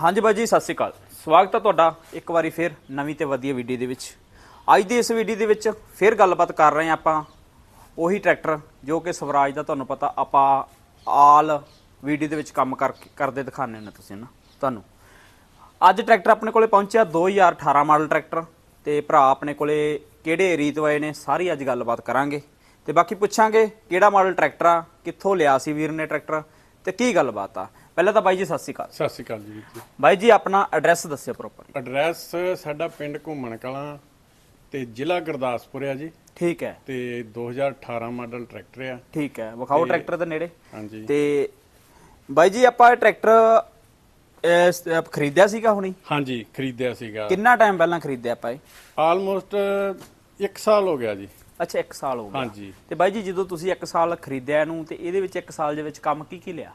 ਹਾਂਜੀ ਬਾਈ ਜੀ, ਸਤਿ ਸ਼੍ਰੀ ਅਕਾਲ। ਸਵਾਗਤ ਹੈ ਤੁਹਾਡਾ ਇੱਕ ਵਾਰੀ ਫਿਰ ਨਵੀਂ ਤੇ ਵਧੀਆ ਵੀਡੀਓ ਦੇ ਵਿੱਚ। ਅੱਜ ਦੀ ਇਸ ਵੀਡੀਓ ਦੇ ਵਿੱਚ ਫਿਰ ਗੱਲਬਾਤ ਕਰ ਰਹੇ ਹਾਂ ਆਪਾਂ ਉਹੀ ਟਰੈਕਟਰ ਜੋ ਕਿ ਸਵਰਾਜ ਦਾ ਤੁਹਾਨੂੰ ਪਤਾ ਆਪਾਂ ਆਲ ਵੀਡੀਓ ਦੇ ਵਿੱਚ ਕੰਮ ਕਰ ਕਰਦੇ ਦਿਖਾਣੇ ਨੇ ਤੁਸੀਂ ਨਾ ਤੁਹਾਨੂੰ। ਅੱਜ ਟਰੈਕਟਰ ਆਪਣੇ ਕੋਲੇ ਪਹੁੰਚਿਆ 2018 ਮਾਡਲ ਟਰੈਕਟਰ ਤੇ ਭਰਾ ਆਪਣੇ ਕੋਲੇ ਕਿਹੜੇ ਰੀਤ ਵਾਏ ਨੇ, ਸਾਰੀ ਅੱਜ ਗੱਲਬਾਤ ਕਰਾਂਗੇ। ਤੇ ਬਾਕੀ ਪੁੱਛਾਂਗੇ ਕਿਹੜਾ ਮਾਡਲ ਟਰੈਕਟਰ ਆ, ਕਿੱਥੋਂ ਲਿਆ ਸੀ ਵੀਰ ਨੇ ਟਰੈਕਟਰ ਤੇ ਕੀ ਗੱਲਬਾਤ ਆ। ਪਹਿਲਾਂ ਤਾਂ ਬਾਈ ਜੀ ਸਤਿ ਸ਼੍ਰੀ ਅਕਾਲ। ਸਤਿ ਸ਼੍ਰੀ ਅਕਾਲ ਜੀ ਬਾਈ ਜੀ ਆਪਣਾ ਐਡਰੈਸ ਦੱਸਿਓ ਪ੍ਰੋਪਰ ਐਡਰੈਸ ਸਾਡਾ ਪਿੰਡ ਘੁੰਮਣ ਕਲਾਂ ਤੇ ਜ਼ਿਲ੍ਹਾ ਗੁਰਦਾਸਪੁਰ ਆ ਜੀ। ਠੀਕ ਹੈ। ਤੇ 2018 ਮਾਡਲ ਟਰੈਕਟਰ ਆ। ਠੀਕ ਹੈ। ਵਿਖਾਓ ਟਰੈਕਟਰ ਦੇ ਨੇੜੇ। ਹਾਂਜੀ। ਤੇ ਬਾਈ ਜੀ ਆਪਾਂ ਇਹ ਟਰੈਕਟਰ ਖਰੀਦਿਆ ਸੀਗਾ ਹੁਣੀ? ਹਾਂਜੀ ਖਰੀਦਿਆ ਸੀਗਾ। ਕਿੰਨਾ ਟਾਈਮ ਪਹਿਲਾਂ ਖਰੀਦਿਆ ਆਪਾਂ ਇਹ? ਆਲਮੋਸਟ 1 ਸਾਲ ਹੋ ਗਿਆ ਜੀ। ਅੱਛਾ 1 ਸਾਲ ਹੋ ਗਿਆ। ਹਾਂਜੀ। ਤੇ ਬਾਈ ਜੀ ਜਦੋਂ ਤੁਸੀਂ 1 ਸਾਲ ਖਰੀਦਿਆ ਇਹਨੂੰ ਤੇ ਇਹਦੇ ਵਿੱਚ 1 ਸਾਲ ਦੇ ਵਿੱਚ ਕੰਮ ਕੀ ਕੀ ਲਿਆ?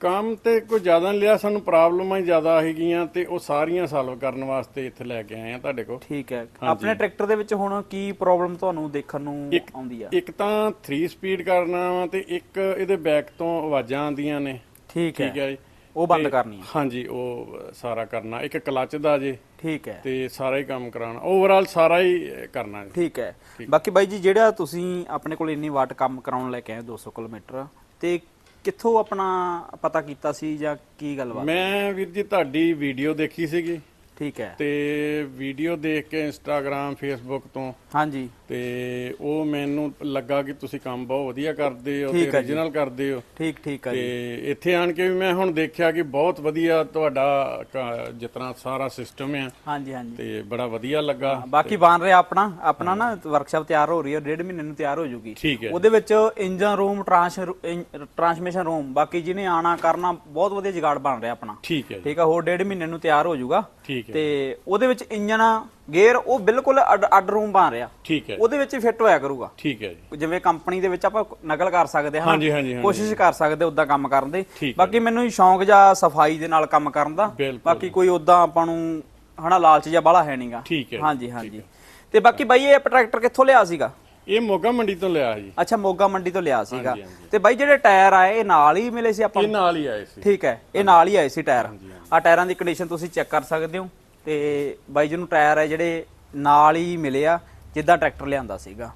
ਕੰਮ ਤੇ ਕੋਈ ਜ਼ਿਆਦਾ ਨਹੀਂ ਲਿਆ ਸਾਨੂੰ ਪ੍ਰੋਬਲਮਾਂ ਹੀ ਜ਼ਿਆਦਾ ਹੈਗੀਆਂ ਤੇ ਉਹ ਸਾਰੀਆਂ ਸਾਲਵ ਕਰਨ ਵਾਸਤੇ ਇੱਥੇ ਲੈ ਕੇ ਆਏ ਆ ਤੁਹਾਡੇ ਕੋਲ। ਠੀਕ ਹੈ। ਆਪਣੇ ਟਰੈਕਟਰ ਦੇ ਵਿੱਚ ਹੁਣ ਕੀ ਪ੍ਰੋਬਲਮ ਤੁਹਾਨੂੰ ਦੇਖਣ ਨੂੰ ਆਉਂਦੀ ਆ? ਇੱਕ ਤਾਂ 3 ਸਪੀਡ ਕਰਨਾ ਵਾ ਤੇ ਇੱਕ ਇਹਦੇ ਬੈਕ ਤੋਂ ਆਵਾਜ਼ਾਂ ਆਉਂਦੀਆਂ ਨੇ। ਠੀਕ ਹੈ। ਠੀਕ ਹੈ ਜੀ। ਉਹ ਬੰਦ ਕਰਨੀ ਆ ਹਾਂਜੀ ਉਹ ਸਾਰਾ ਕਰਨਾ। ਇੱਕ ਕਲੱਚ ਦਾ ਜੇ। ਠੀਕ ਹੈ। ਤੇ ਸਾਰਾ ਹੀ ਕੰਮ ਕਰਾਉਣਾ। ਓਵਰਆਲ ਸਾਰਾ ਹੀ ਅਹ, ਕਰਨਾ ਜੀ। ਠੀਕ ਹੈ। ਬਾਕੀ ਬਾਈ ਜੀ ਜਿਹੜਾ ਤੁਸੀਂ ਆਪਣੇ ਕੋਲ ਇੰਨੀ ਵਾਟ ਕੰਮ ਕਰਾਉਣ ਲੈ ਕੇ ਆਏ 200 ਕਿਲੋਮੀਟਰ ਤੇ ਕਿੱਥੋਂ ਆਪਣਾ ਪਤਾ ਕੀਤਾ ਸੀ ਜਾਂ ਕੀ ਗੱਲਬਾਤ? ਮੈਂ ਵੀਰ ਜੀ ਤੁਹਾਡੀ ਵੀਡੀਓ ਦੇਖੀ ਸੀਗੀ। ਠੀਕ ਹੈ। ਤੇ ਵੀਡੀਓ ਦੇਖ ਕੇ ਇੰਸਟਾਗ੍ਰam ਫੇਸਬੁੱਕ ਤੋਂ। ਹਾਂਜੀ। ਤੇ ਉਹ ਮੈਨੂੰ ਲੱਗਾ ਕਿ ਤੁਸੀਂ ਕੰਮ ਬਹੁਤ ਵਧੀਆ ਕਰਦੇ ਹੋ ਤੇ ਹੈ origignal ਕਰਦੇ ਹੋ। ਠੀਕ ਠੀਕ ਹੈ ਤੇ ਇੱਥੇ ਆਣ ਕੇ ਵੀ ਮੈਂ ਹੁਣ ਦੇਖਿਆ ਕਿ ਬਹੁਤ ਵਧੀਆ ਤੁਹਾਡਾ ਤਰ੍ਹਾਂ ਸਾਰਾ ਸਿਸਟਮ ਆ। ਹਾਂਜੀ ਹਾਂਜੀ। ਤੇ ਬੜਾ ਵਧੀਆ ਲੱਗਾ। ਬਾਕੀ ਬਣ ਰਿਹਾ ਆਪਣਾ ਆਪਣਾ ਨਾ ਵਰਕਸ਼ਾਪ ਤਿਆਰ ਹੋ ਰਹੀ ਹੈ ਡੇਢ ਮਹੀਨੇ ਨੂੰ ਤਿਆਰ ਹੋ ਜੂਗੀ। ਠੀਕ ਹੈ। ਉਹਦੇ ਵਿੱਚ ਇੰਜਨ ਰੂਮ ਟਰਾਂਸਮਿਸ਼ਨ ਰੂਮ ਬਾਕੀ ਜਿਹਨੇ ਆਣਾ ਕਰਨਾ ਬਹੁਤ ਵਧੀਆ ਜਗਾੜ ਬਣ ਰਿਹਾ ਆਪਣਾ। ਠੀਕ ਹੈ ਠੀਕ ਆ ਹੋਰ ਡੇਢ ਮਹੀਨੇ ਨੂੰ ਤਿਆਰ ਹੋ ਜਾਊਗਾ ਠੀਕ ਹੈ। ਤੇ ਉਹਦੇ ਵਿੱਚ ਇੰਜਨ ਗੇਅਰ ਉਹ ਬਿਲਕੁਲ ਅੱਡ ਰੂਮ ਬਣ ਰਿਹਾ। ਠੀਕ ਹੈ। ਉਹਦੇ ਵਿੱਚ ਫਿੱਟ ਹੋਇਆ ਕਰੂਗਾ। ਠੀਕ ਹੈ ਜੀ। ਜਿਵੇਂ ਕੰਪਨੀ ਦੇ ਵਿੱਚ ਆਪਾਂ ਨਕਲ ਕਰ ਸਕਦੇ ਹਾਂ ਹਾਂਜੀ, ਹਾਂਜੀ। ਕੋਸ਼ਿਸ਼ ਕਰ ਸਕਦੇ ਉਦਾਂ ਕੰਮ ਕਰਨ ਦੀ। ਠੀਕ ਹੈ। ਬਾਕੀ ਮੈਨੂੰ ਸ਼ੌਂਕ ਜਾਂ ਸਫ਼ਾਈ ਦੇ ਨਾਲ ਕੰਮ ਕਰਨ ਦਾ। ਬਾਕੀ ਕੋਈ ਉਦਾਂ ਆਪਾਂ ਨੂੰ ਹਨਾ ਲਾਲਚ ਜਾਂ ਬਾਲਾ ਹੈ ਨਹੀਂਗਾ ਠੀਕ ਹੈ ਹਾਂਜੀ ਹਾਂਜੀ। ਤੇ ਬਾਕੀ ਬਾਈ ਇਹ ਟਰੈਕਟਰ ਕਿੱਥੋਂ ਲਿਆ ਸੀਗਾ? ਇਹ ਮੋਗਾ ਮੰਡੀ ਤੋਂ ਲਿਆ ਜੀ ਅੱਛਾ ਮੋਗਾ ਮੰਡੀ ਤੋਂ ਲਿਆ ਸੀਗਾ। ਤੇ ਬਾਈ ਜਿਹੜੇ ਟਾਇਰ ਆਏ ਇਹ ਨਾਲ ਹੀ ਮਿਲੇ ਸੀ ਆਪਾਂ ਇਹ? ਨਾਲ ਹੀ ਆਏ ਸੀ। ਠੀਕ ਹੈ ਇਹ ਨਾਲ ਹੀ ਆਏ ਸੀ ਟਾਇਰ। ਆ ਟਾਇਰਾਂ ਦੀ ਕੰਡੀਸ਼ਨ ਤੁਸੀਂ ਚੈੱਕ ਕਰ ਸਕਦੇ ਹੋ। ਤੇ ਬਾਈ ਜੀ ਨੂੰ ਟਾਇਰ ਹੈ ਜਿਹੜੇ ਨਾਲ ਹੀ ਮਿਲੇ ਆ ਜਿੱਦਾਂ ਟਰੈਕਟਰ ਲਿਆਂਦਾ ਸੀਗਾ।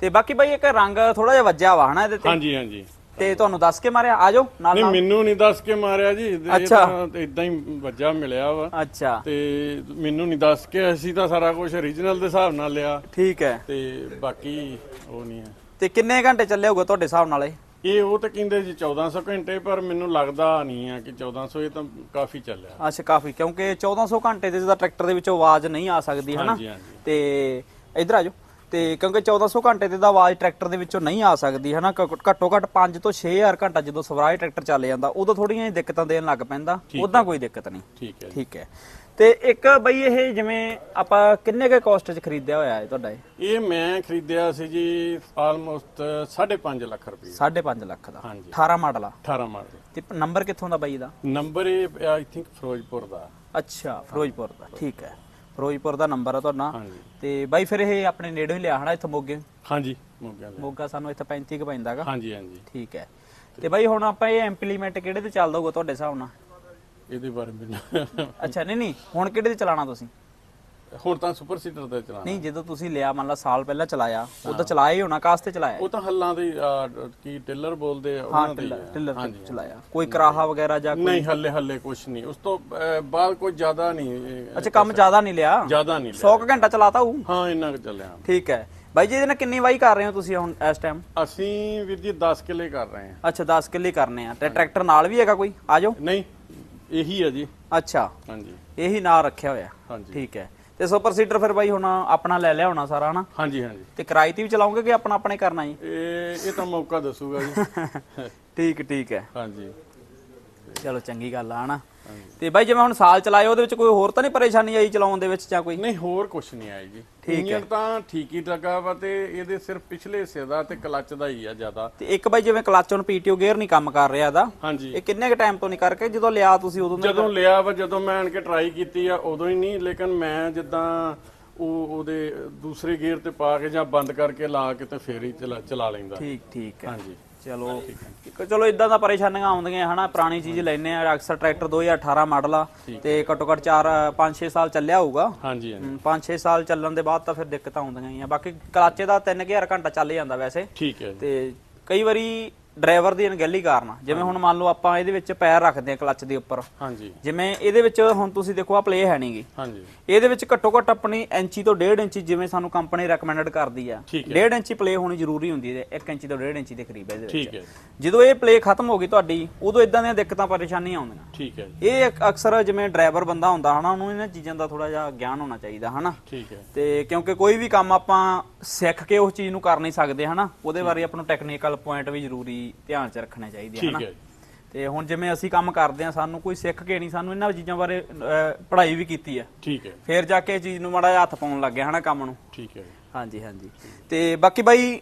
ਤੇ ਬਾਕੀ ਬਾਈ ਇੱਕ ਰੰਗ ਥੋੜਾ ਜਿਹਾ ਵੱਜਿਆ ਵਾ ਹਨਾ ਇਹਦੇ ਤੇ? ਹਾਂਜੀ ਹਾਂਜੀ। ਤੇ ਤੁਹਾਨੂੰ ਦੱਸ ਕੇ ਮਾਰਿਆ? ਆ ਜਾਓ ਨਾਲ ਨਹੀਂ ਨਾਲ। ਮੈਨੂੰ ਨਹੀਂ ਦੱਸ ਕੇ ਮਾਰਿਆ ਜੀ। ਇਹ ਅੱਛਾ। ਤਾਂ ਇਦਾਂ ਹੀ ਵੱਜਾ ਮਿਲਿਆ ਵਾ। ਅੱਛਾ। ਤੇ ਮੈਨੂੰ ਨਹੀਂ ਦੱਸ ਕੇ ਅਸੀਂ ਤਾਂ ਸਾਰਾ ਕੁਝ origignal ਦੇ ਹਿਸਾਬ ਨਾਲ ਲਿਆ। ਠੀਕ ਹੈ। ਤੇ ਬਾਕੀ ਉਹ ਨਹੀਂ ਹੈ। ਤੇ ਕਿੰਨੇ ਘੰਟੇ ਚੱਲੇ ਹੋਊਗਾ ਤੁਹਾਡੇ ਹਿਸਾਬ ਨਾਲ ਇਹ? ਇਹ ਉਹ ਤਾਂ ਕਹਿੰਦੇ ਜੀ 1400 ਘੰਟੇ ਪਰ ਮੈਨੂੰ ਲੱਗਦਾ ਨਹੀਂ ਆ ਕਿ 1400 ਇਹ ਤਾਂ ਕਾਫੀ ਚੱਲਿਆ। ਅੱਛਾ ਕਾਫੀ ਕਿਉਂਕਿ 1400 ਘੰਟੇ ਦੇ ਜਿਹਦਾ ਟਰੈਕਟਰ ਦੇ ਵਿੱਚੋਂ ਆਵਾਜ਼ ਨਹੀਂ ਆ ਸਕਦੀ ਹਨਾ? ਹਾਂਜੀ ਹਾਂਜੀ। ਤੇ ਇਧਰ ਆ ਜਾਓ। ਤੇ ਕਿਉਂਕਿ 1400 ਘੰਟੇ ਤੇ ਦਾ ਆਵਾਜ਼ ਟਰੈਕਟਰ ਦੇ ਵਿੱਚੋਂ ਨਹੀਂ ਆ ਸਕਦੀ ਹਨਾ? ਘੱਟੋ ਘੱਟ 5 ਤੋਂ 6000 ਘੰਟਾ ਜਦੋਂ ਸਵਰਾਜ ਟਰੈਕਟਰ ਚੱਲ ਜਾਂਦਾ ਉਦੋਂ ਥੋੜੀਆਂ ਜਿਹੀਆਂ ਦਿੱਕਤਾਂ ਦੇਣ ਲੱਗ ਪੈਂਦਾ ਉਦਾਂ ਕੋਈ ਦਿੱਕਤ ਨਹੀਂ। ਠੀਕ ਹੈ ਜੀ। ਠੀਕ ਹੈ। ਤੇ ਇੱਕ ਬਈ ਇਹ ਜਿਵੇਂ ਆਪਾਂ ਕਿੰਨੇ ਕੇ ਕਾਸਟ 'ਚ ਖਰੀਦਿਆ ਹੋਇਆ ਹੈ ਤੁਹਾਡਾ ਇਹ? ਇਹ ਮੈਂ ਖਰੀਦਿਆ ਸੀ ਜੀ ਆਲਮੋਸਟ 5.5 ਲੱਖ ਰੁਪਏ। 5.5 ਲੱਖ ਦਾ। ਹਾਂਜੀ। 18 ਮਾਡਲ ਆ। 18 ਮਾਡਲ। ਤੇ ਨੰਬਰ ਕਿੱਥੋਂ ਦਾ ਬਾਈ ਦਾ ਨੰਬਰ ਇਹ ਆਈ ਥਿੰਕ ਫਿਰੋਜ਼ਪੁਰ ਦਾ। ਅੱਛਾ ਫਿਰੋਜ਼ਪੁਰ ਦਾ। ਠੀਕ ਹੈ। ਫਿਰੋਜ਼ਪੁਰ ਦਾ ਨੰਬਰ ਆ ਤੁਹਾਡਾ। ਹਾਂਜੀ। ਤੇ ਬਾਈ ਫਿਰ ਇਹ ਆਪਣੇ ਨੇੜੇ ਹੀ ਲਿਆ ਹਨਾ ਇੱਥੇ ਮੋਗੇ? ਹਾਂਜੀ ਮੋਗਾ ਮੋਗਾ ਸਾਨੂੰ ਇੱਥੇ 35 ਕੁ ਪੈਂਦਾਗਾ ਹਾਂਜੀ ਹਾਂਜੀ। ਠੀਕ ਹੈ। ਤੇ ਬਾਈ ਹੁਣ ਆਪਾਂ ਇਹ ਇੰਪਲੀਮੈਂਟ ਕਿਹੜੇ ਤੇ ਚੱਲਦਾ ਹੋਊਗਾ ਤੁਹਾਡੇ ਹਿਸਾਬ ਨਾਲ? ਇਹਦੇ ਬਾਰੇ ਮੈਨੂੰ ਅੱਛਾ ਨਹੀਂ ਨਹੀਂ ਹੁਣ ਕਿਹੜੇ ਤੇ ਚਲਾਣਾ ਤੁਸੀਂ? ਹੁਣ ਤਾਂ ਸੁਪਰ ਸੀਟਰ ਤੇ ਚਲਾਣਾ ਨਹੀਂ ਜਦੋਂ ਤੁਸੀਂ ਲਿਆ ਮੰਨ ਲਾ ਸਾਲ ਪਹਿਲਾਂ ਚਲਾਇਆ ਉਦੋਂ ਚਲਾਇਆ ਹੀ ਹੋਣਾ ਕਾਸਤੇ ਚਲਾਇਆ? ਉਹ ਤਾਂ ਹੱਲਾਂ ਦੇ ਕੀ ਟਿਲਰ ਬੋਲਦੇ ਆ ਹਾਂ ਉਹਨਾਂ ਦੇ ਹੀ ਟਿਲਰ। ਟਿਲਰ ਚਲਾਇਆ। ਕੋਈ ਕਰਾਹਾ ਵਗੈਰਾ ਜਾਂ ਕੋਈ ਨਹੀਂ ਹੱਲੇ ਹੱਲੇ ਕੁਝ ਨਹੀਂ। ਉਸ ਤੋਂ ਬਾਅਦ ਕੋਈ ਜ਼ਿਆਦਾ ਨਹੀਂ ਅੱਛਾ ਕੰਮ ਜ਼ਿਆਦਾ ਨਹੀਂ ਲਿਆ? ਜ਼ਿਆਦਾ ਨਹੀਂ ਲਿਆ। 100 ਕੁ ਘੰਟਾ ਚਲਾਤਾ ਹੂੰ ਹਾਂ ਇੰਨਾ ਕੁ ਚੱਲਿਆ। ਠੀਕ ਹੈ। ਬਾਈ ਜੀ ਇਹਦੇ ਨਾਲ ਕਿੰਨੀ ਵਾਈ ਕਰ ਰਹੇ ਹੋ ਤੁਸੀਂ ਹੁਣ ਇਸ ਟਾਈਮ ਅਸੀਂ ਵੀਰ ਜੀ 10 ਕਿੱਲੇ ਕਰ ਰਹੇ ਹਾਂ। ਅੱਛਾ 10 ਕਿੱਲੇ ਕਰਨੇ ਆ। ਤੇ ਟਰੈਕਟਰ ਨਾਲ ਵੀ ਹੈਗਾ ਕੋਈ? ਆ ਜਾਓ। ਨਹੀਂ ਇਹੀ ਹੈ ਜੀ। ਅੱਛਾ। ਹਾਂਜੀ। ਇਹੀ ਨਾਂ ਰੱਖਿਆ ਹੋਇਆ। ਹਾਂਜੀ। ਠੀਕ ਹੈ। ਤੇ ਸੁਪਰ ਸੀਟਰ ਫਿਰ ਬਾਈ ਹੁਣ ਆਪਣਾ ਲੈ ਲਿਆ ਹੋਣਾ ਸਾਰਾ ਹਨਾ? ਹਾਂਜੀ ਹਾਂਜੀ। ਤੇ ਕਿਰਾਏ ਤੇ ਵੀ ਚਲਾਉਂਗੇ ਕਿ ਆਪਣਾ ਆਪਣੇ ਕਰਨਾ ਜੀ? ਇਹ ਇਹ ਤਾਂ ਮੌਕਾ ਦੱਸੂਗਾ ਜੀ। ਠੀਕ ਠੀਕ ਹੈ। ਹਾਂਜੀ। ਚਲੋ ਚੰਗੀ ਗੱਲ ਆ ਹਨਾ? ਤੇ ਬਾਈ ਜਿਵੇਂ ਹੁਣ ਸਾਲ ਚਲਾਏ ਉਹਦੇ ਵਿੱਚ ਕੋਈ ਹੋਰ ਤਾਂ ਨਹੀਂ ਪਰੇਸ਼ਾਨੀ ਆਈ ਚਲਾਉਣ ਦੇ ਵਿੱਚ ਜਾਂ ਕੋਈ? ਨਹੀਂ ਹੋਰ ਕੁਝ ਨਹੀਂ ਆਈ ਜੀ। ਠੀਕ ਇੰਜਨ ਤਾਂ ਠੀਕ ਹੀ ਲੱਗਾ ਵਾ ਤੇ ਇਹਦੇ ਸਿਰਫ ਪਿਛਲੇ ਹਿੱਸੇ ਦਾ ਤੇ ਕਲੱਚ ਦਾ ਹੀ ਆ ਜ਼ਿਆਦਾ। ਤੇ ਇੱਕ ਬਾਈ ਜਿਵੇਂ ਕਲੱਚ ਹੁਣ ਪੀਟੀਓ ਗੇਅਰ ਨਹੀਂ ਕੰਮ ਕਰ ਰਿਹਾ ਦਾ ਹਾਂਜੀ। ਇਹ ਕਿੰਨੇ ਕ ਟਾਈਮ ਤੋਂ ਨਹੀਂ ਕਰਕੇ ਜਦੋਂ ਲਿਆ ਤੁਸੀਂ ਉਦੋਂ ਜਦੋਂ ਲਿਆ ਵਾ ਜਦੋਂ ਮੈਂ ਆਣ ਕੇ ਟਰਾਈ ਕੀਤੀ ਆ ਉਦੋਂ ਹੀ ਨਹੀਂ ਲੇਕਿਨ ਮੈਂ ਜਿੱਦਾਂ ਉਹ ਉਹਦੇ ਦੂਸਰੇ ਗੇਅਰ ਤੇ ਪਾ ਕੇ ਜਾਂ ਬੰਦ ਕਰਕੇ ਲਾ ਕੇ ਤੇ ਫੇਰ ਹੀ ਚਲਾ ਚਲਾ ਲੈਂਦਾ। ਠੀਕ ਠੀਕ ਹੈ। ਹਾਂਜੀ। ਚਲੋ। ਚਲੋ ਇਦਾਂ ਦਾ ਪਰੇਸ਼ਾਨੀਆਂ ਆਉਂਦੀਆਂ ਹਨਾ ਪੁਰਾਣੀ ਚੀਜ਼ ਲੈਨੇ ਆ ਅਕਸਰ ਟਰੈਕਟਰ 2018 ਮਾਡਲ ਆ ਤੇ ਘੱਟੋ ਘੱਟ 4 5-6 ਸਾਲ ਚੱਲਿਆ ਹੋਊਗਾ। ਹਾਂਜੀ ਹਾਂਜੀ। 5-6 ਸਾਲ ਚੱਲਣ ਦੇ ਬਾਅਦ ਤਾਂ ਫਿਰ ਦਿੱਕਤਾਂ ਆਉਂਦੀਆਂ ਹੀ ਆ। ਬਾਕੀ ਕਲਾਚੇ ਦਾ 3000 ਘੰਟਾ ਚੱਲ ਜਾਂਦਾ ਵੈਸੇ। ਠੀਕ ਹੈ ਤੇ ਕਈ ਵਾਰੀ ਡਰਾਈਵਰ ਦੀ ਅਣਗਹਿਲੀ ਕਾਰਨ ਜਿਵੇਂ ਹੁਣ ਮੰਨ ਲਓ ਆਪਾਂ ਇਹਦੇ ਵਿੱਚ ਪੈਰ ਰੱਖਦੇ ਆ ਕਲੱਚ ਦੇ ਉੱਪਰ। ਹਾਂਜੀ। ਜਿਵੇਂ ਇਹਦੇ ਵਿੱਚ ਹੁਣ ਤੁਸੀਂ ਦੇਖੋ ਆ ਪਲੇ ਹੈ ਨਹੀਂਗੀ ਹਾਂਜੀ। ਇਹਦੇ ਵਿੱਚ ਘੱਟੋ ਘੱਟ ਆਪਣੀ ਇੰਚੀ ਤੋਂ 1.5 ਇੰਚੀ ਜਿਵੇਂ ਸਾਨੂੰ ਕੰਪਨੀ ਰეკਮੈਂਡਡ ਕਰਦੀ ਆ। ਠੀਕ 1.5 ਇੰਚੀ ਪਲੇ ਹੋਣੀ ਜ਼ਰੂਰੀ ਹੁੰਦੀ ਹੈ 1 ਇੰਚੀ ਤੋਂ 1.5 ਇੰਚੀ ਦੇ ਕਰੀਬ ਇਹਦੇ ਠੀਕ ਵਿੱਚ ਹੈ ਜਦੋਂ ਇਹ ਪਲੇ ਖਤਮ ਹੋ ਗਈ ਤੁਹਾਡੀ ਉਦੋਂ ਇਦਾਂ ਦੀਆਂ ਦਿੱਕਤਾਂ ਪਰੇਸ਼ਾਨੀਆਂ ਆਉਂਦੀਆਂ। ਠੀਕ ਹੈ ਇਹ ਇੱਕ ਅਕਸਰ ਜਿਵੇਂ ਡਰਾਈਵਰ ਬੰਦਾ ਹੁੰਦਾ ਹਨਾ ਉਹਨੂੰ ਇਹਨਾਂ ਚੀਜ਼ਾਂ ਦਾ ਥੋੜਾ ਜਿਹਾ ਗਿਆਨ ਹੋਣਾ ਚਾਹੀਦਾ ਹਨਾ। ਠੀਕ ਹੈ। ਤੇ ਕਿਉਂਕਿ ਕੋਈ ਵੀ ਕੰਮ ਆਪਾਂ ਸਿੱਖ ਕੇ ਉਸ ਚੀਜ਼ ਨੂੰ ਕਰ ਨਹੀਂ ਸਕਦੇ ਹਨਾ? ਉਹਦੇ ਬਾਰੇ ਆਪਾਂ ਨੂੰ ਟੈਕਨੀਕਲ ਪੁਆਇੰਟ ਵੀ ਜ਼ਰੂਰੀ ਧਿਆਨ 'ਚ ਰੱਖਣੇ ਚਾਹੀਦੇ ਹਨਾ? ਹੈ ਤੇ ਹੁਣ ਜਿਵੇਂ ਅਸੀਂ ਕੰਮ ਕਰਦੇ ਆ ਸਾਨੂੰ ਕੋਈ ਸਿੱਖ ਕੇ ਨਹੀਂ ਸਾਨੂੰ ਇਹਨਾਂ ਚੀਜ਼ਾਂ ਬਾਰੇ ਪੜ੍ਹਾਈ ਵੀ ਕੀਤੀ ਆ ਠੀਕ ਹੈ। ਫੇਰ ਜਾ ਕੇ ਇਹ ਚੀਜ਼ ਨੂੰ ਮਾੜਾ ਹੱਥ ਪਾਉਣ ਲੱਗ ਗਿਆ ਹਨਾ ਕੰਮ ਨੂੰ? ਠੀਕ ਹੈ ਹਾਂਜੀ ਹਾਂਜੀ। ਤੇ ਬਾਕੀ ਬਾਈ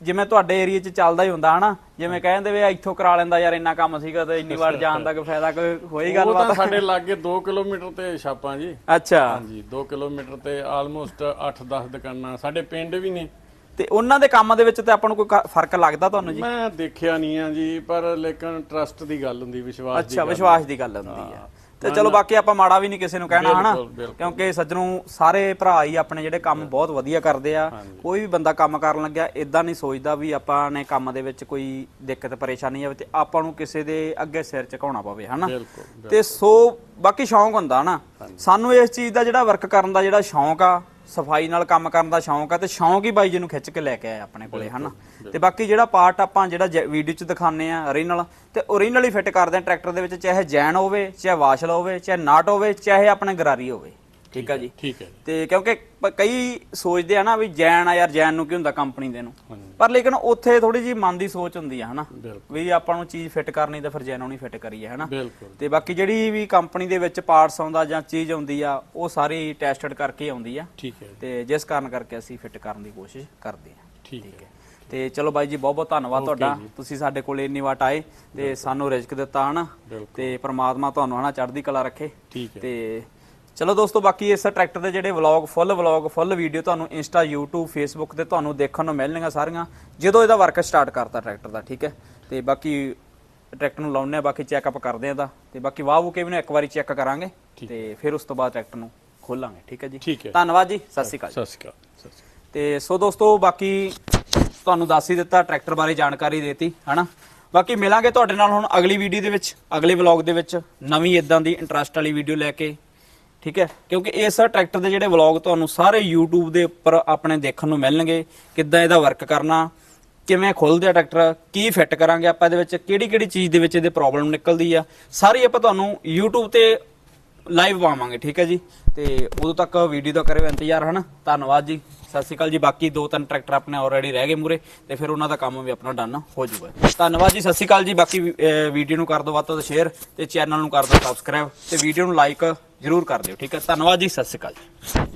ਜਿਵੇਂ ਤੁਹਾਡੇ ਏਰੀਆ 'ਚ ਚੱਲਦਾ ਹੀ ਹੁੰਦਾ ਹਨਾ? ਜਿਵੇਂ ਕਹਿੰਦੇ ਵੇ ਇੱਥੋਂ ਕਰਾ ਲੈਂਦਾ ਯਾਰ ਇੰਨਾ ਕੰਮ ਸੀਗਾ ਤੇ ਇੰਨੀ ਵਾਰ ਜਾਣ ਦਾ ਕੋਈ ਫਾਇਦਾ ਕੋਈ ਹੋਈ ਉਹ ਤਾਂ ਸਾਡੇ ਲਾਗੇ 2 ਕਿਲੋਮੀਟਰ ਤੇ ਛਾਪਾਂ ਜੀ। ਅੱਛਾ। ਹਾਂਜੀ 2 ਕਿਲੋਮੀਟਰ ਤੇ ਆਲਮੋਸਟ 8-10 ਦੁਕਾਨਾਂ ਸਾਡੇ ਪਿੰਡ ਵੀ ਨੇ। ਤੇ ਉਹਨਾਂ ਦੇ ਕੰਮ ਦੇ ਵਿੱਚ ਤੇ ਆਪਾਂ ਨੂੰ ਕੋਈ ਫ਼ਰਕ ਲੱਗਦਾ ਤੁਹਾਨੂੰ ਜੀ? ਮੈਂ ਦੇਖਿਆ ਨਹੀਂ ਆ ਜੀ ਪਰ ਲੇਕਿਨ ਟਰਸਟ ਦੀ ਗੱਲ ਹੁੰਦੀ ਵਿਸ਼ਵਾਸ ਦੀ ਅੱਛਾ ਵਿਸ਼ਵਾਸ ਦੀ ਗੱਲ ਹੁੰਦੀ ਹੈ। ਤੇ ਚਲੋ ਬਾਕੀ ਆਪਾਂ ਮਾੜਾ ਵੀ ਨਹੀਂ ਕਿਸੇ ਨੂੰ ਕਹਿਣਾ ਹਨਾ। ਕਿਉਂਕਿ ਸੱਜਣੋਂ ਸਾਰੇ ਭਰਾ ਹੀ ਆਪਣੇ ਜਿਹੜੇ ਕੰਮ ਬਹੁਤ ਵਧੀਆ ਕਰਦੇ ਆ। ਕੋਈ ਵੀ ਬੰਦਾ ਕੰਮ ਕਰਨ ਲੱਗਿਆ ਇਦਾਂ ਨਹੀਂ ਸੋਚਦਾ ਵੀ ਆਪਾਂ ਨੇ ਕੰਮ ਦੇ ਵਿੱਚ ਕੋਈ ਦਿੱਕਤ ਪਰੇਸ਼ਾਨੀ ਆਵੇ ਤੇ ਆਪਾਂ ਨੂੰ ਕਿਸੇ ਦੇ ਅੱਗੇ ਸਿਰ ਝੁਕਾਉਣਾ ਪਵੇ ਹਨਾ? ਤੇ ਸੋ ਬਾਕੀ ਸ਼ੌਂਕ ਹੁੰਦਾ ਨਾ ਸਾਨੂੰ ਇਸ ਚੀਜ਼ ਦਾ ਜਿਹੜਾ ਵਰਕ ਕਰਨ ਦਾ ਜਿਹੜਾ ਸ਼ੌਂਕ ਆ ਸਫ਼ਾਈ ਨਾਲ ਕੰਮ ਕਰਨ ਦਾ ਸ਼ੌਂਕ ਆ ਤੇ ਸ਼ੌਂਕ ਹੀ ਬਾਈ ਜੀ ਨੂੰ ਖਿੱਚ ਕੇ ਲੈ ਕੇ ਆਇਆ ਆਪਣੇ ਕੋਲੇ ਹਨਾ? ਤੇ ਬਾਕੀ ਜਿਹੜਾ ਪਾਰਟ ਆਪਾਂ ਜਿਹੜਾ ਵੀਡੀਓ 'ਚ ਦਿਖਾਉਂਦੇ ਆ ਓਰੀਜਨਲ ਤੇ ਓਰੀਜਨਲ ਹੀ ਫਿੱਟ ਕਰਦੇ ਆ ਟਰੈਕਟਰ ਦੇ ਵਿੱਚ ਚਾਹੇ ਜੈਨ ਹੋਵੇ ਚਾਹੇ ਵਾਸ਼ਲ ਹੋਵੇ ਚਾਹੇ ਨਾਟ ਹੋਵੇ ਚਾਹੇ ਆਪਣੇ ਗਰਾਰੀ ਹੋਵੇ। ਠੀਕ ਆ ਜੀ? ਠੀਕ ਹੈ ਤੇ ਕਿਉਂਕਿ ਪ- ਕਈ ਸੋਚਦੇ ਆ ਨਾ ਵੀ ਜੈਨ ਆ ਯਾਰ ਜੈਨ ਨੂੰ ਕੀ ਹੁੰਦਾ ਕੰਪਨੀ ਦੇ ਨੂੰ? ਹਾਂਜੀ। ਪਰ ਲੇਕਿਨ ਉੱਥੇ ਥੋੜੀ ਜੀ ਮਨ ਦੀ ਸੋਚ ਹੁੰਦੀ ਆ ਹਨਾ? ਬਿਲਕੁਲ। ਵੀ ਆਪਾਂ ਨੂੰ ਚੀਜ਼ ਫਿੱਟ ਕਰਨੀ ਤਾਂ ਫਿਰ ਜੈਨ ਨੂੰ ਨਹੀਂ ਫਿੱਟ ਕਰੀਏ ਹਨਾ? ਬਿਲਕੁਲ। ਤੇ ਬਾਕੀ ਜਿਹੜੀ ਵੀ ਕੰਪਨੀ ਦੇ ਵਿੱਚ ਪਾਰਟਸ ਆਉਂਦਾ ਜਾਂ ਚੀਜ਼ ਆਉਂਦੀ ਆ ਉਹ ਸਾਰੀ ਟੈਸਟਡ ਕਰਕੇ ਆਉਂਦੀ ਆ। ਠੀਕ ਹੈ ਤੇ ਜਿਸ ਕਾਰਨ ਕਰਕੇ ਅਸੀਂ ਫਿੱਟ ਕਰਨ ਦੀ ਕੋਸ਼ਿਸ਼ ਕਰਦੇ ਆ। ਠੀਕ ਹੈ। ਤੇ ਚਲੋ ਬਾਈ ਜੀ ਬਹੁਤ ਬਹੁਤ ਧੰਨਵਾਦ ਤੁਹਾਡਾ। ਤੁਸੀਂ ਸਾਡੇ ਕੋਲ ਇੰਨੀ ਵਾਟ ਆਏ ਤੇ ਸਾਨੂੰ ਰਿਜ਼ਕ ਦਿੱਤਾ ਹਨਾ? ਬਿਲਕੁਲ। ਤੇ ਪ੍ਰਮਾਤਮਾ ਤੁਹਾਨੂੰ ਹਨਾ ਚੜ੍ਹਦੀ ਕਲਾ ਰੱਖੇ। ਠੀਕ ਹੈ। ਤੇ ਚਲੋ ਦੋਸਤੋ ਬਾਕੀ ਇਸ ਟਰੈਕਟਰ ਦੇ ਜਿਹੜੇ vlog full vlog full video ਤੁਹਾਨੂੰ ਇੰਸਟਾ YouTube Facebook ਤੇ ਤੁਹਾਨੂੰ ਦੇਖਣ ਨੂੰ ਮਿਲਣਗੀਆਂ ਸਾਰੀਆਂ। ਜਦੋਂ ਇਹਦਾ ਵਰਕ ਸਟਾਰਟ ਕਰਤਾ ਟਰੈਕਟਰ ਦਾ ਠੀਕ ਹੈ? ਤੇ ਬਾਕੀ ਟਰੈਕਟਰ ਨੂੰ ਲਾਉਣੇ ਆ ਬਾਕੀ ਚੈੱਕਅਪ ਕਰਦੇ ਆ ਦਾ ਤੇ ਬਾਕੀ ਵਾਹ ਵੂ ਕੇ ਵੀ ਨੂੰ ਇੱਕ ਵਾਰੀ ਚੈੱਕ ਕਰਾਂਗੇ ਤੇ ਫਿਰ ਉਸ ਤੋਂ ਬਾਅਦ ਟਰੈਕਟਰ ਨੂੰ ਖੋਲਾਂਗੇ ਠੀਕ ਹੈ ਜੀ? ਧੰਨਵਾਦ ਜੀ ਸਤਿ ਸ਼੍ਰੀ ਅਕਾਲ ਸਤਿ ਸ਼੍ਰੀ ਅਕਾਲ ਸਤਿ ਸ਼੍ਰੀ ਅਕਾਲ। ਤੇ ਸੋ ਦੋਸਤੋ ਬਾਕੀ ਤੁਹਾਨੂੰ ਦੱਸ ਹੀ ਦਿੱਤਾ ਟਰੈਕਟਰ ਬਾਰੇ ਜਾਣਕਾਰੀ ਦੇਤੀ ਹਨਾ? ਬਾਕੀ ਮਿਲਾਂਗੇ ਤੁਹਾਡੇ ਨਾਲ ਹੁਣ ਅਗਲੀ ਵੀਡੀਓ ਦੇ ਵਿੱਚ ਅਗਲੇ ਵਲੌਗ ਦੇ ਵਿੱਚ ਨਵੀਂ ਇਦਾਂ ਦੀ ਇੰਟਰਸਟ ਵਾਲੀ ਵੀਡੀਓ ਲੈ ਕੇ। ਠੀਕ ਹੈ? ਕਿਉਂਕਿ ਇਸ ਟਰੈਕਟਰ ਦੇ ਜਿਹੜੇ ਵਲੌਗ ਤੁਹਾਨੂੰ ਸਾਰੇ YouTube ਦੇ ਉੱਪਰ ਆਪਣੇ ਦੇਖਣ ਨੂੰ ਮਿਲਣਗੇ, ਕਿੱਦਾਂ ਇਹਦਾ ਵਰਕ ਕਰਨਾ, ਕਿਵੇਂ ਖੁੱਲਦੇ ਆ ਟਰੈਕਟਰ, ਕੀ ਫਿੱਟ ਕਰਾਂਗੇ ਆਪਾਂ ਇਹਦੇ ਵਿੱਚ ਕਿਹੜੀ ਕਿਹੜੀ ਚੀਜ਼ ਦੇ ਵਿੱਚ ਇਹਦੇ ਪ੍ਰੋਬਲਮ ਨਿਕਲਦੀ ਆ। ਸਾਰੀ ਆਪਾਂ ਤੁਹਾਨੂੰ YouTube ਤੇ ਲਾਈਵ ਪਾਵਾਂਗੇ, ਠੀਕ ਹੈ ਜੀ? ਤੇ ਉਦੋਂ ਤੱਕ ਵੀਡੀਓ ਦਾ ਕਰਿਓ ਇੰਤਜ਼ਾਰ, ਹਨਾ? ਧੰਨਵਾਦ ਜੀ। ਸਤਿ ਸ਼੍ਰੀ ਅਕਾਲ ਜੀ। ਬਾਕੀ ਦੋ ਤਿੰਨ ਟਰੈਕਟਰ ਆਪਣੇ ਆਲਰੇਡੀ ਰਹਿ ਗਏ ਮੂਰੇ ਤੇ ਫਿਰ ਉਹਨਾਂ ਦਾ ਕੰਮ ਵੀ ਆਪਣਾ ਡਨ ਹੋ ਜਾਊਗਾ। ਧੰਨਵਾਦ ਜੀ। ਸਤਿ ਸ਼੍ਰੀ ਅਕਾਲ ਜੀ। ਬਾਕੀ ਵੀਡੀਓ ਨੂੰ ਕਰ ਦਿਓ ਵੱਧ ਤੋਂ ਵੱਧ ਸ਼ੇਅਰ ਤੇ ਚੈਨਲ ਨੂੰ ਕਰ ਦਿਓ ਸਬਸਕ੍ਰਾਈਬ ਤੇ ਵੀਡੀਓ ਨੂੰ ਲਾਈਕ ਜਰੂਰ ਕਰ ਦਿਓ, ਠੀਕ ਹੈ? ਧੰਨਵਾਦ ਜੀ। ਸਤਿ ਸ਼੍ਰੀ ਅਕਾਲ ਜੀ।